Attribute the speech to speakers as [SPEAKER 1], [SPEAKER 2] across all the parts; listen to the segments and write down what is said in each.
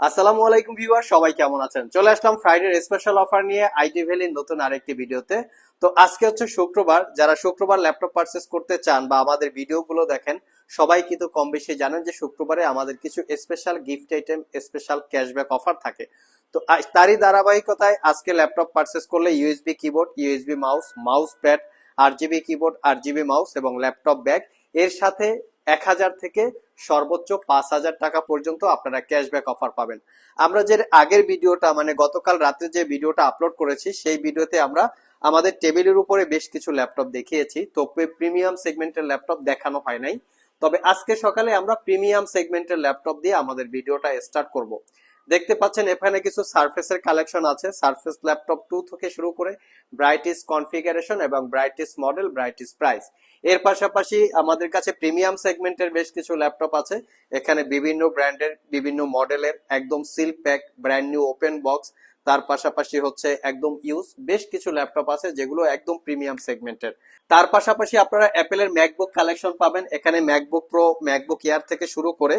[SPEAKER 1] আসসালামু আলাইকুম ভিউয়ার, সবাই কেমন আছেন? চলে আসলাম ফ্রাইডের স্পেশাল অফার নিয়ে আইটি ভ্যালির নতুন আরেকটি ভিডিওতে। তো আজকে হচ্ছে শুক্রবার, যারা শুক্রবার ল্যাপটপ পারচেস করতে চান বা আমাদের ভিডিওগুলো দেখেন, সবাই কিন্তু কম বেশি জানেন যে শুক্রবারে আমাদের কিছু special gift item special cashback offer থাকে। তো তারই ধারাবাহিকতায় আজকে ল্যাপটপ পারচেস করলে USB keyboard USB mouse mouse pad আর জিবি কিবোর্ড আর জিবি মাউস এবং ল্যাপটপ ব্যাগ এর সাথে এক হাজার থেকে সর্বোচ্চ পাঁচ হাজার টাকা পর্যন্ত আপনারা ক্যাশব্যাক অফার পাবেন। আমরা যে আগের ভিডিওটা মানে গতকাল রাতে যে ভিডিওটা আপলোড করেছি, সেই ভিডিওতে আমরা আমাদের টেবিলের উপরে বেশ কিছু ল্যাপটপ দেখিয়েছি। তো প্রিমিয়াম সেগমেন্টের ল্যাপটপ দেখানো হয় নাই। তবে আজকে সকালে আমরা প্রিমিয়াম সেগমেন্টের ল্যাপটপ দিয়ে আমাদের ভিডিওটা স্টার্ট করব। দেখতে পাচ্ছেন, এখানে কিছু সারফেসের কালেকশন আছে। সার্ফেস ল্যাপটপ টু থেকে শুরু করে ব্রাইটিস কনফিগারেশন এবং ব্রাইটিস মডেল ব্রাইটিস প্রাইস এর পাশাপাশি আমাদের কাছে প্রিমিয়াম সেগমেন্টের বেশ কিছু ল্যাপটপ আছে। এখানে বিভিন্ন ব্র্যান্ডের বিভিন্ন মডেলের একদম seal pack, brand new open box তার পাশাপাশি হচ্ছে একদম ইউজ বেশ কিছু ল্যাপটপ আছে যেগুলো একদম প্রিমিয়াম সেগমেন্টের তার পাশাপাশি আপনারা অ্যাপেলের ম্যাকবুক কালেকশন পাবেন। এখানে ম্যাকবুক প্রো ম্যাকবুক এয়ার থেকে শুরু করে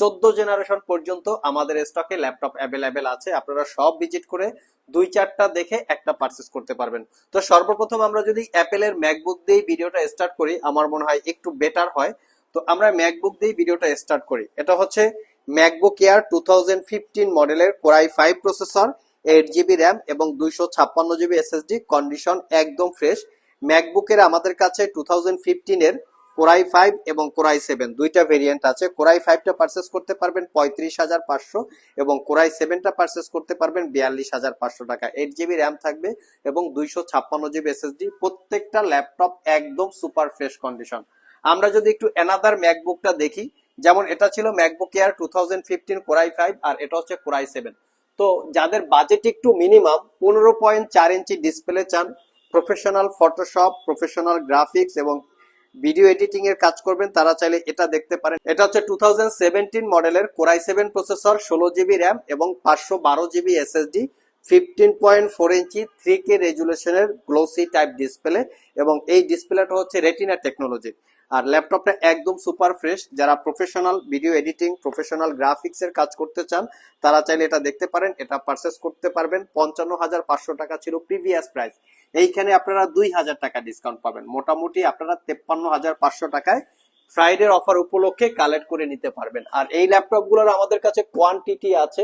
[SPEAKER 1] চোদ্দ জেনারেশন পর্যন্ত আমাদের স্টকে ল্যাপটপ অ্যাভেলেবেল আছে। আপনারা সব ভিজিট করে দুই চারটা দেখে একটা পারচেস করতে পারবেন। তো সর্বপ্রথম আমরা যদি অ্যাপেলের ম্যাকবুক দিয়ে ভিডিওটা স্টার্ট করি, আমার মনে হয় একটু বেটার হয়। তো আমরা ম্যাকবুক দিয়ে ভিডিওটা স্টার্ট করি। এটা হচ্ছে ম্যাকবুক এয়ার টু মডেলের core i five processor eight GB RAM এবং দুইশো ছাপ্পান্ন জিবি এসএসডি কন্ডিশন একদম ফ্রেশ ম্যাকবুকের আমাদের কাছে টু থাউজেন্ড ফিফটিনের কোরাই ফাইভ এবং কোরাই সেভেন দুইটা ভেরিয়েন্ট আছে। কোরাই ফাইভটা পারচেস করতে পারবেন পঁয়ত্রিশ হাজার পাঁচশো এবং কোরাই সেভেনটা পারচেস করতে পারবেন বিয়াল্লিশ হাজার পাঁচশো টাকা। এইট জিবি র্যাম থাকবে এবং দুইশো ছাপ্পান্ন জিবি এসএসডি প্রত্যেকটা ল্যাপটপ একদম সুপার ফ্রেশ কন্ডিশন আমরা যদি একটু এনাদার ম্যাকবুকটা দেখি, যেমন এটা ছিল MacBook Air two thousand fifteen core i five আর এটা হচ্ছে কোরাই সেভেন তো যাদের বাজেট একটু মিনিমাম পনেরো পয়েন্ট চার ইঞ্চি ডিসপ্লে চান প্রফেশনাল ফটোশপ প্রফেশনাল গ্রাফিক্স এবং ভিডিও এডিটিং এর কাজ করবেন, তারা চাইলে এটা দেখতে পারেন। এটা হচ্ছে টু মডেলের কোরাই সেভেন প্রসেসর ষোলো জিবি র্যাম এবং পাঁচশো বারো GB SSD fifteen point four inch three K রেজুলেশনের glossy type display এবং এই ডিসপ্লেটা হচ্ছে রেটিনা টেকনোলজি আর ল্যাপটপটা একদম সুপার ফ্রেশ। যারা professional video editing, professional graphics এর কাজ করতে চান, তারা চাইলে এটা দেখতে পারেন, এটা পারচেস করতে পারবেন। পঞ্চান্ন হাজার পাঁচশো টাকা ছিল প্রিভিয়াস প্রাইস এইখানে আপনারা দুই হাজার টাকা ডিসকাউন্ট পাবেন। মোটামুটি আপনারা তেপ্পান্ন হাজার পাঁচশো টাকায় ফ্রাইডের অফার উপলক্ষে কালেক্ট করে নিতে পারবেন। আর এই ল্যাপটপগুলোর আমাদের কাছে কোয়ান্টিটি আছে,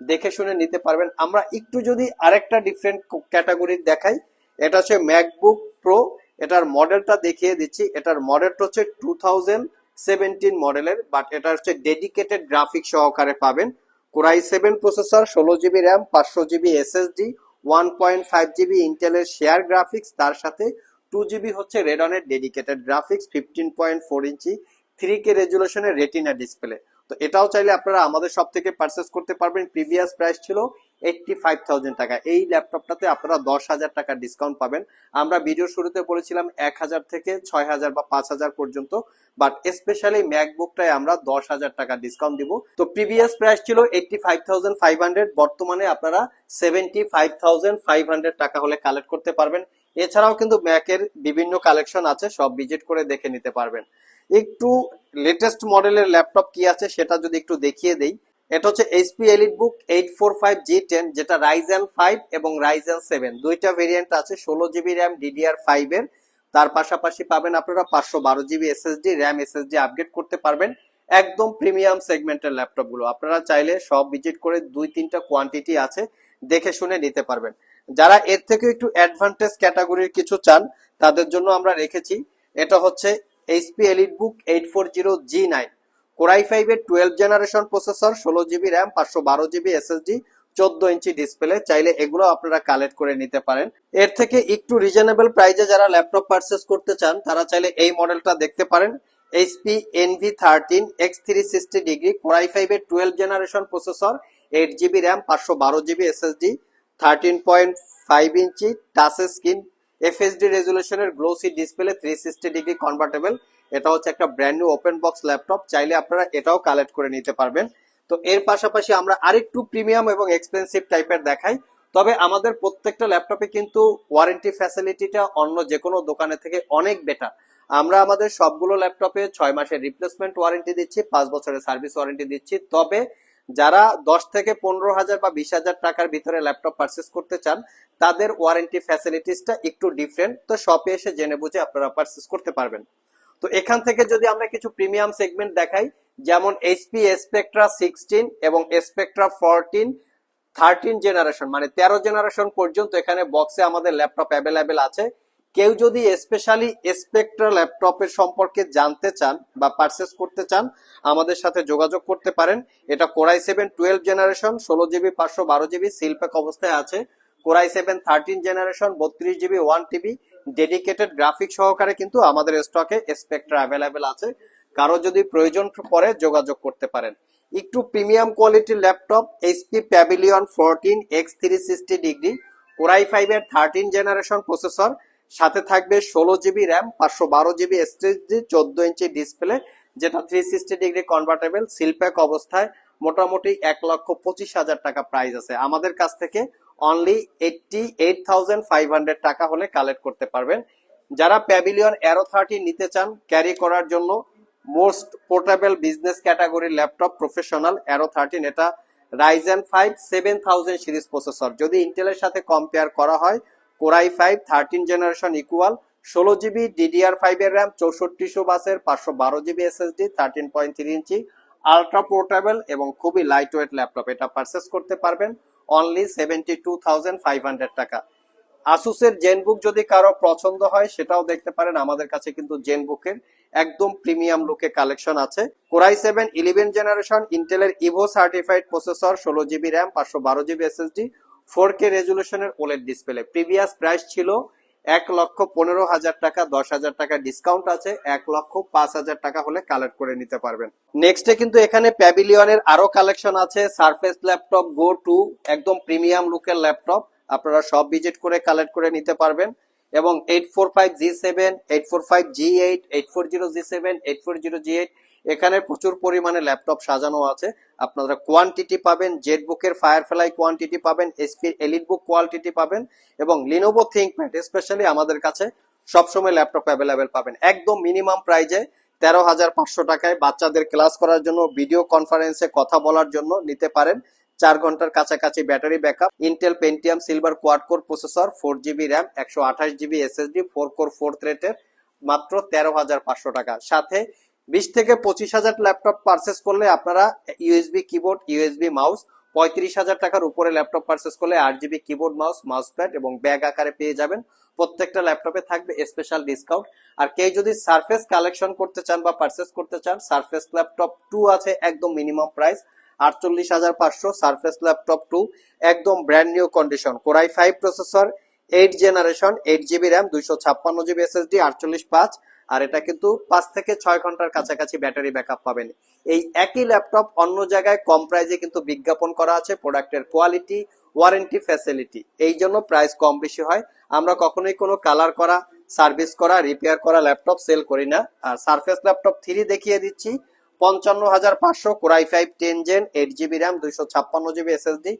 [SPEAKER 1] দেখে শুনে নিতে পারবেন। আমরা একটু যদি আরেকটা ডিফারেন্ট ক্যাটাগরির দেখাই, এটা হচ্ছে ম্যাকবুক প্রো এটার মডেলটা দেখিয়ে দিচ্ছি। এটার মডেলটা হচ্ছে টু থাউজেন্ড সেভেন্টিন মডেলের বাট এটা হচ্ছে ডেডিকেটেড গ্রাফিক সহকারে পাবেন। কোরাই সেভেন প্রসেসর ষোলো জিবি র্যাম পাঁচশো GB SSD one point five GB ইন্টেলের শেয়ার গ্রাফিক্স তার সাথে টু জিবি হচ্ছে রেডনের dedicated graphics fifteen point four inch three K রেজুলেশনের retina display তো এটাও চাইলে আপনারা আমাদের সব থেকে পারচেস করতে পারবেন। প্রিভিয়াস প্রাইস ছিল এইটটি ফাইভ থাউজেন্ড টাকা। এই ল্যাপটপটাতে আপনারা দশ হাজার টাকা ডিসকাউন্ট পাবেন। আমরা ভিডিও শুরুতে বলেছিলাম এক হাজার থেকে ছয় হাজার বা পাঁচ হাজার পর্যন্ত বাট স্পেশালি ম্যাকবুকটায় আমরা দশ হাজার টাকা ডিসকাউন্ট দিব। তো প্রিভিয়াস প্রাইস ছিল eighty five thousand five hundred বর্তমানে আপনারা seventy five thousand five hundred টাকা হলে কালেক্ট করতে পারবেন। এছাড়াও কিন্তু ম্যাকের বিভিন্ন কালেকশন আছে, সব ভিজিট করে দেখে নিতে পারবেন। একটু লেটেস্ট মডেলের ল্যাপটপ কি আছে সেটা যদি একটু দেখিয়ে দেই। এটা হচ্ছে HP Elite Book eight four five G ten যেটা রাইজেন ফাইভ এবং রাইজেন সেভেন দুইটা ভেরিয়েন্ট আছে, ষোলো জিবি র্যাম ডিডিআর ফাইভ এর। তার পাশাপাশি পাবেন আপনারা পাঁচশো বারো GB SSD RAM SSD upgrade করতে পারবেন একদম প্রিমিয়াম সেগমেন্টের ল্যাপটপগুলো আপনারা চাইলে সব ভিজিট করে দুই তিনটা কোয়ান্টিটি আছে, দেখে শুনে নিতে পারবেন। যারা এর থেকে একটু অ্যাডভান্টেজ ক্যাটাগরির কিছু চান, তাদের জন্য আমরা রেখেছি। এটা হচ্ছে HP Elite Book eight four zero G nine core i five এর টুয়েলভ জেনারেশন প্রসেসর, ষোলো জিবি র্যাম, পাঁচশো বারো জিবি এসএসডি, চোদ্দ ইঞ্চি ডিসপ্লে, চাইলে এগুলো আপনারা কালেক্ট করে নিতে পারেন। এর থেকে একটু রিজনেবল প্রাইজে যারা ল্যাপটপ পারচেস করতে চান, তারা চাইলে এই মডেলটা দেখতে পারেন। HP Envy thirteen, X three sixty degree, core i five এর twelve generation processor, eight GB RAM, পাঁচশো বারো GB SSD, thirteen point five inch, touch screen, FSD রেজুলেশনের glossy display three sixty degree convertible এটা হচ্ছে একটা brand new open box laptop চাইলে আপনারা এটাও collect করে নিতে পারবেন। তো এর পাশাপাশি আমরা আরেকটু প্রিমিয়াম এবং এক্সপেন্সিভ টাইপের দেখাই। তবে আমাদের প্রত্যেকটা ল্যাপটপে কিন্তু ওয়ারেন্টি ফ্যাসিলিটিটা অন্য যে কোনো দোকানের থেকে অনেক বেটার আমরা আমাদের সবগুলো ল্যাপটপে ছয় মাসের রিপ্লেসমেন্ট ওয়ারেন্টি দিচ্ছি, পাঁচ বছরের সার্ভিস ওয়ারেন্টি দিচ্ছি। তবে যারা দশ থেকে পনেরো হাজার বা বিশ হাজার টাকার ভিতরে ল্যাপটপ পারচেস করতে চান, তাদের ওয়ারেন্টি ফ্যাসিলিটিসটা একটু ডিফারেন্ট তো শপে এসে জেনে বুঝে আপনারা পারচেস করতে পারবেন। তো এখান থেকে যদি আমরা কিছু প্রিমিয়াম সেগমেন্ট দেখাই, যেমন এইচপি স্পেকট্রা সিক্সটিন এবং স্পেকট্রা ফোরটিন থার্টিন জেনারেশন মানে তেরো জেনারেশন পর্যন্ত এখানে বক্সে আমাদের ল্যাপটপ অ্যাভেলেবেল আছে। কেউ যদি স্পেশালি স্পেকট্রা ল্যাপটপের সম্পর্কে জানতে চান বা পারচেস করতে চান, আমাদের সাথে যোগাযোগ করতে পারেন। এটা core i seven twelve generation ষোলো জিবি পাঁচশো বারো জিবি সিলপ্যাক অবস্থায় আছে। Core i seven thirteen generation বত্রিশ GB one TB dedicated graphic সহকারে কিন্তু আমাদের স্টকে স্পেকট্রা অ্যাভেলেবেল আছে। কারও যদি প্রয়োজন পড়ে যোগাযোগ করতে পারেন। একটু প্রিমিয়াম কোয়ালিটির laptop HP Pavilion fourteen X three sixty degree core i five এর থার্টিন জেনারেশন প্রসেসর সাথে থাকবে ষোলো জিবি র্যাম পাঁচশো বারো জিবি এসএসডি চোদ্দ ইঞ্চি ডিসপ্লে যেটা three sixty degree convertible seal pack অবস্থায়, মোটামুটি এক লক্ষ পঁচিশ হাজার টাকা প্রাইস আছে। আমাদের কাছ থেকে only eighty eight thousand five hundred টাকা হলে কালেক্ট করতে পারবেন। যারা প্যাভিলিয়ন অ্যারো থার্টি নিতে চান ক্যারি করার জন্য মোস্ট পোর্টেবল বিজনেস ক্যাটাগরির ল্যাপটপ প্রফেশনাল অ্যারো থার্টিন এটা Ryzen five seven thousand series processor যদি ইন্টেলের সাথে কম্পেয়ার করা হয় core i five thirteen generation equal ষোলো জিবি ডিডিআর ফাইভ এর র্যাম চৌষট্টিশো বাসের পাঁচশো বারো GB SSD thirteen point three inch ultra portable এবং খুবই লাইট ওয়েট ল্যাপটপ এটা পারচেস করতে পারবেন। Only seventy two thousand five hundred টাকা। আসুসের জেনবুক যদি কারও পছন্দ হয়, সেটাও দেখতে পারেন। আমাদের কাছে কিন্তু জেনবুকের একদম প্রিমিয়াম লুকে কালেকশন আছে। Core i seven eleven generation ইন্টেলের ইভো সার্টিফাইড প্রসেসর ষোলো জিবি র্যাম পাঁচশো বারো জিবি এসএসডি ফোর কে রেজুলেশনের ওলেড ডিসপ্লে প্রিভিয়াস প্রাইস ছিল এক লক্ষ পনেরো হাজার টাকা, দশ হাজার টাকা ডিসকাউন্ট আছে, এক লক্ষ পাঁচ হাজার টাকা হলে কালেক্ট করে নিতে পারবেন। নেক্সটে কিন্তু এখানে প্যাভিলিয়নের আরও কালেকশন আছে সারফেস ল্যাপটপ গো টু একদম প্রিমিয়াম লুকের ল্যাপটপ আপনারা সব ভিজিট করে কালেক্ট করে নিতে পারবেন। এবং eight four five G seven eight four five G eight eight four zero G seven eight four zero G eight এখানে প্রচুর পরিমাণে ল্যাপটপ সাজানো আছে। আপনারা কোয়ান্টিটি পাবেন জেট বুকের ফায়ার ফ্লাই কোয়ান্টিটি পাবেন এসপির এলিট বুক কোয়ালিটি পাবেন এবং লিনোভো থিঙ্ক থিঙ্কপ্যাড স্পেশালি আমাদের কাছে সবসময় ল্যাপটপ অ্যাভেলেবেল পাবেন। একদম মিনিমাম প্রাইজে তেরো হাজার পাঁচশো টাকায় বাচ্চাদের ক্লাস করার জন্য ভিডিও কনফারেন্সে কথা বলার জন্য নিতে পারেন। চার ঘণ্টার কাছাকাছি battery backup Intel Pentium silver quad core processor four GB RAM একশো আঠাশ GB SSD four core four থ্রেটের মাত্র তেরো হাজার পাঁচশো টাকা। সাথে বিশ থেকে পঁচিশ হাজার ল্যাপটপ পারচেস করলে আপনারা ইউএসবি কিবোর্ড ইউএসবি মাউস পঁয়ত্রিশ হাজার টাকার উপরে ল্যাপটপ পারচেস করলে আট GB keyboard mouse mouse pad এবং ব্যাগ আকারে পেয়ে যাবেন। প্রত্যেকটা ল্যাপটপে থাকবে স্পেশাল ডিসকাউন্ট আর কেউ যদি সারফেস কালেকশন করতে চান বা পারচেস করতে চান সারফেস ল্যাপটপ টু আছে, একদম মিনিমাম প্রাইস আটচল্লিশ হাজার পাঁচশো সারফেস ল্যাপটপ টু একদম brand new condition core i five processor eight generation eight GB RAM দুইশো ছাপ্পান্ন জিবি এসএসডি আটচল্লিশ পাঁচ আর এটা কিন্তু পাঁচ থেকে ছয় ঘণ্টার কাছাকাছি ব্যাটারি ব্যাকআপ পাবেন। এই একই ল্যাপটপ অন্য জায়গায় কম প্রাইজে কিন্তু বিজ্ঞাপন করা আছে, প্রোডাক্টের কোয়ালিটি, ওয়ারেন্টি ফ্যাসিলিটি। এই জন্য প্রাইস কম বেশি হয়। আমরা কখনোই কোনো কালার করা, সার্ভিস করা, রিপেয়ার করা ল্যাপটপ সেল করি না। আর সারফেস ল্যাপটপ থ্রি দেখিয়ে দিচ্ছি। পঞ্চান্ন হাজার পাঁচশো core i five ten gen eight GB RAM দুইশো ছাপ্পান্ন জিবি এসএসডি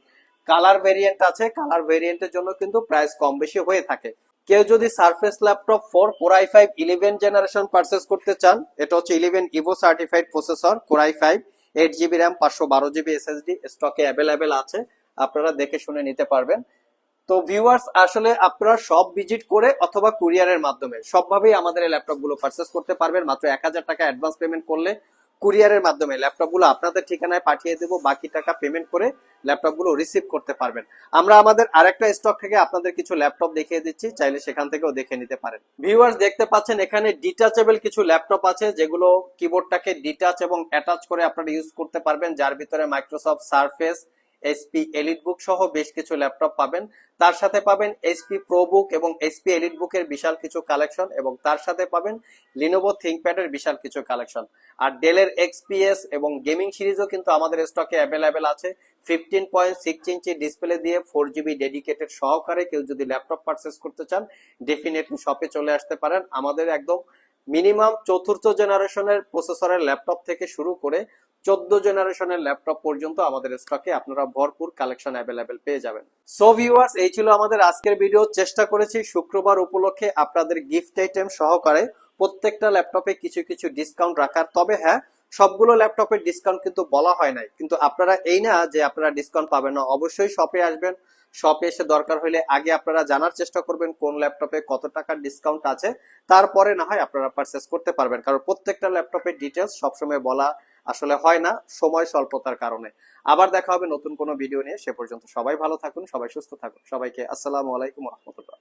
[SPEAKER 1] কালার ভেরিয়েন্ট আছে। কালার ভেরিয়েন্টের জন্য কিন্তু প্রাইস কম বেশি হয়ে থাকে। কেউ যদি Surface laptop four core i five eleven generation purchase করতে চান, এটা হচ্ছে eleven Evo certified processor core i five eight GB RAM পাঁচশো বারো জিবি এসএসডি স্টকে অ্যাভেলেবেল আছে, আপনারা দেখে শুনে নিতে পারবেন। তো ভিউয়ার্স আসলে আপনারা সব ভিজিট করে অথবা কুরিয়ারের মাধ্যমে সবভাবেই আমাদের এই ল্যাপটপগুলো পারচেস করতে পারবেন, মাত্র এক হাজার টাকা অ্যাডভান্স পেমেন্ট করলে কুরিয়ারের মাধ্যমে ল্যাপটপগুলো আপনাদের ঠিকানায় পাঠিয়ে দেবো, বাকি টাকা পেমেন্ট করে ল্যাপটপগুলো রিসিভ করতে পারবেন। আমরা আমাদের আরেকটা স্টক থেকে আপনাদের কিছু ল্যাপটপ দেখিয়ে দিচ্ছি, চাইলে সেখান থেকেও দেখে নিতে পারেন। ভিউয়ার্স দেখতে পাচ্ছেন, এখানে ডিটাচেবল কিছু ল্যাপটপ আছে, যেগুলো কিবোর্ডটাকে ডিটাচ এবং অ্যাটাচ করে আপনারা ইউজ করতে পারবেন, যার ভিতরে Microsoft Surface SP Elite Book সহ বেশ কিছু ল্যাপটপ পাবেন। তার সাথে পাবেন এসপি প্রো বুক এবং এসপি এলিট বুকের বিশাল কিছু কালেকশন এবং তার সাথে পাবেন লিনোভো থিঙ্কপ্যাডের বিশাল কিছু কালেকশন আর ডেলের এক্সপিএস এবং গেমিং সিরিজও কিন্তু আমাদের স্টকে অ্যাভেলেবেল আছে। Fifteen point six inch display দিয়ে ফোর জিবি ডেডিকেটেড সহকারে কেউ যদি ল্যাপটপ পারচেস করতে চান ডেফিনেটলি শপে চলে আসতে পারেন। আমাদের একদম মিনিমাম চতুর্থ জেনারেশনের প্রসেসরের ল্যাপটপ থেকে শুরু করে চোদ্দ জেনারেশনের ল্যাপটপ পর্যন্ত আমাদের স্টকে আপনারা ভরপুর কালেকশন অ্যাভেলেবেল পেয়ে যাবেন। সো ভিউয়ার্স এই ছিল আমাদের আজকের ভিডিও চেষ্টা করেছি শুক্রবার উপলক্ষে আপনাদের গিফট আইটেম সহকারে প্রত্যেকটা ল্যাপটপে কিছু কিছু ডিসকাউন্ট রাখার। তবে হ্যাঁ সবগুলো ল্যাপটপের ডিসকাউন্ট কিন্তু বলা হয় নাই। কিন্তু আপনারা এই না যে আপনারা ডিসকাউন্ট পাবেন না, অবশ্যই শপে আসবেন। শপে এসে দরকার হলে আগে আপনারা জানার চেষ্টা করবেন কোন ল্যাপটপে কত টাকার ডিসকাউন্ট আছে। তারপরে না হয় আপনারা পারচেস করতে পারবেন। কারণ প্রত্যেকটা ল্যাপটপের ডিটেলস সবসময় বলা আসলে হয় না, সময় স্বল্পতার কারণে। আবার দেখা হবে নতুন কোনো ভিডিও নিয়ে। সে পর্যন্ত সবাই ভালো থাকুন, সবাই সুস্থ থাকুন। সবাইকে আসসালামু আলাইকুম রহমতুল্লাহ।